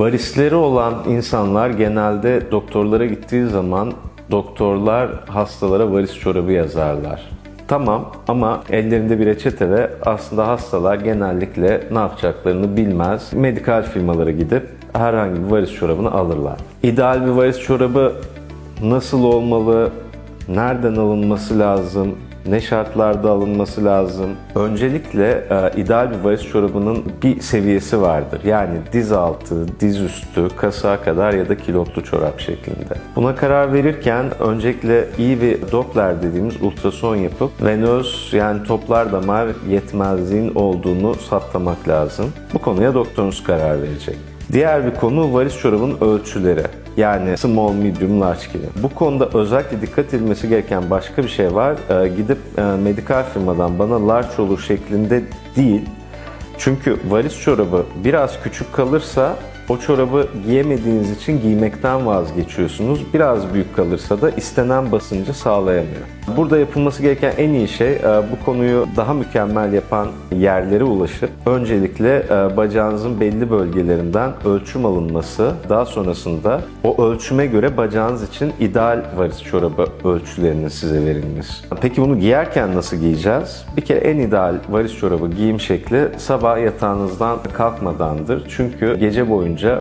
Varisleri olan insanlar genelde doktorlara gittiği zaman doktorlar hastalara varis çorabı yazarlar. Tamam ama ellerinde bir reçete ve aslında hastalar genellikle ne yapacaklarını bilmez. Medikal firmalara gidip herhangi bir varis çorabını alırlar. İdeal bir varis çorabı nasıl olmalı, nereden alınması lazım, ne şartlarda alınması lazım? Öncelikle e, ideal bir varis çorabının bir seviyesi vardır. Yani diz altı, diz üstü, kasağa kadar ya da kilotlu çorap şeklinde. Buna karar verirken öncelikle iyi bir Doppler dediğimiz ultrason yapıp venöz yani toplar damar yetmezliğin olduğunu saptamak lazım. Bu konuya doktorunuz karar verecek. Diğer bir konu varis çorabın ölçüleri. Yani small, medium, large gibi. Bu konuda özellikle dikkat edilmesi gereken başka bir şey var. Ee, gidip e, medikal firmadan bana large olur şeklinde değil. Çünkü varis çorabı biraz küçük kalırsa o çorabı giyemediğiniz için giymekten vazgeçiyorsunuz. Biraz büyük kalırsa da istenen basıncı sağlayamıyor. Burada yapılması gereken en iyi şey e, bu konuyu daha mükemmel yapan yerlere ulaşıp öncelikle e, bacağınızın belli bölgelerinden ölçüm alınması, daha sonrasında o ölçüme göre bacağınız için ideal varis çorabı ölçülerinin size verilmesi. Peki bunu giyerken nasıl giyeceğiz? Bir kere en ideal varis çorabı giyim şekli sabah yatağınızdan kalkmadandır. Çünkü gece boyunca